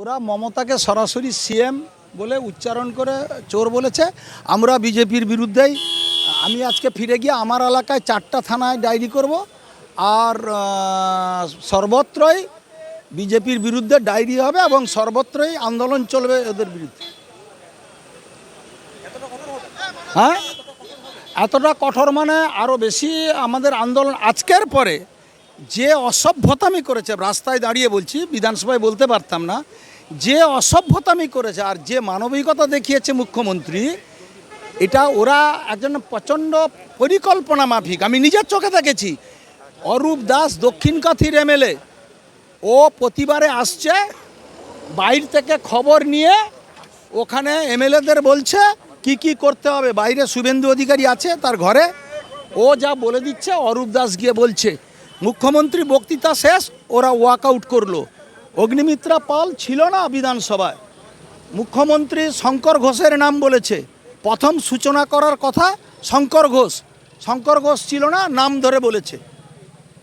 ওরা মমতাকে সরাসরি সিএম বলে উচ্চারণ করে চোর বলেছে। আমরা বিজেপির বিরুদ্ধেই, আমি আজকে ফিরে গিয়ে আমার এলাকায় চারটা থানায় ডায়েরি করব। আর সর্বত্রই বিজেপির বিরুদ্ধে ডায়েরি হবে এবং সর্বত্রই আন্দোলন চলবে ওদের বিরুদ্ধে। হ্যাঁ? এতটা কঠোর মানে আরও বেশি আমাদের আন্দোলন আজকের পরে যে অসভ্যতামি করেছে, রাস্তায় দাঁড়িয়ে বলছি, বিধানসভায় বলতে পারতাম না। যে অসভ্যতামি করেছে আর যে মানবিকতা দেখিয়েছে মুখ্যমন্ত্রী, এটা ওরা একজন প্রচণ্ড পরিকল্পনা মাফিক। আমি নিজের চোখে দেখেছি। অরূপ দাস দক্ষিণ কাথির এমএলএ ও প্রতিবারে আসছে, বাইর থেকে খবর নিয়ে ওখানে এমএলএদের বলছে, কি কি করতে হবে? বাইরে শুভেন্দু অধিকারী আছে তার ঘরে। ও যা বলে দিচ্ছে, অরূপ দাস গিয়ে বলছে, মুখ্যমন্ত্রী বক্তৃতা শেষ, ওরা ওয়াক আউট করল। অগ্নিমিত্রা পাল ছিল না বিধানসভায়। মুখ্যমন্ত্রী শঙ্কর ঘোষের নাম বলেছে। প্রথম সূচনা করার কথা শঙ্কর ঘোষ। শঙ্কর ঘোষ ছিল না, নাম ধরে বলেছে।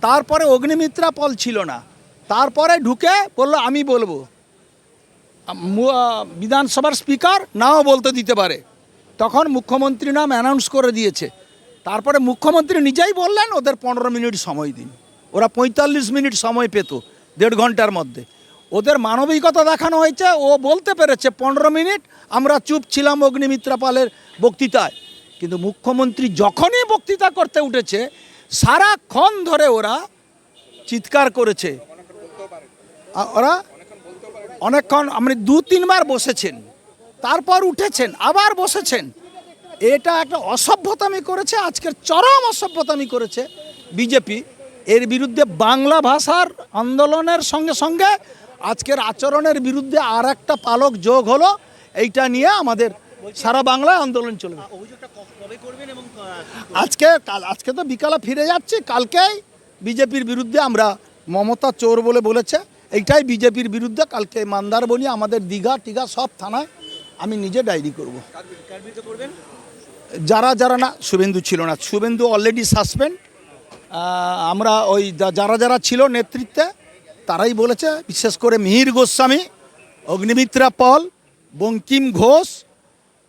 তারপরে অগ্নিমিত্রা পল ছিল না। তারপরে ঢুকে বলল, আমি বলব। বিধানসভার স্পিকার নাও বলতে দিতে পারে। তখন মুখ্যমন্ত্রী নাম অ্যানাউন্স করে দিয়েছে। তারপরে মুখ্যমন্ত্রী নিজেই বললেন, ওদের পনেরো মিনিট সময় দিন। ওরা পঁয়তাল্লিশ মিনিট সময় পেত। দেড় ঘণ্টার মধ্যে। ওদের মানবিকতা দেখানো হয়েছে, ও বলতে পেরেছে পনেরো মিনিট আমরা চুপ ছিলাম অগ্নিমিত্রা পালের বক্তৃতায়। কিন্তু মুখ্যমন্ত্রী যখনই বক্তৃতা করতে উঠেছে, সারাক্ষণ ধরে ওরা চিৎকার করেছে। ওরা অনেকক্ষণ আপনি দু তিনবার বসেছেন, তারপর উঠেছেন, আবার বসেছেন। এটা একটা অসভ্যতামি করেছে, আজকের চরম অসভ্যতামি করেছে বিজেপি। এর বিরুদ্ধে বাংলা ভাষার আন্দোলনের সঙ্গে সঙ্গে আজকের আচরণের বিরুদ্ধে আর একটা পালক যোগ হলো। এইটা নিয়ে আমাদের সারা বাংলায় আন্দোলন চলবে। আজকে কাল আজকে তো বিকালে ফিরে যাচ্ছি কালকেই বিজেপির বিরুদ্ধে আমরা মমতা চোর বলে বলেছে। এইটাই বিজেপির বিরুদ্ধে কালকে মান্দারবনি আমাদের দীঘা টিঘা সব থানায় আমি নিজে ডায়েরি করব। যারা যারা না শুভেন্দু ছিল না। শুভেন্দু অলরেডি সাসপেন্ড আমরা ওই যারা যারা ছিল নেতৃত্বে তারাই বলেছে বিশেষ করে মিহির গোস্বামী অগ্নিমিত্রা পল বঙ্কিম ঘোষ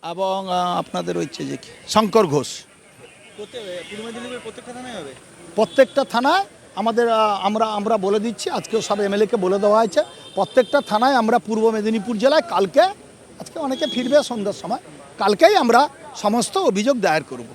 এবং আপনাদের হচ্ছে যে কি? শঙ্কর ঘোষ। প্রত্যেকটা থানায় আমাদের আমরা আমরা বলে দিচ্ছি আজকেও সব এমএলএকে বলে দেওয়া হয়েছে প্রত্যেকটা থানায় আমরা পূর্ব মেদিনীপুর জেলায় কালকে আজকে অনেকে ফিরবে সন্ধ্যার সময় কালকেই আমরা সমস্ত অভিযোগ দায়ের করব।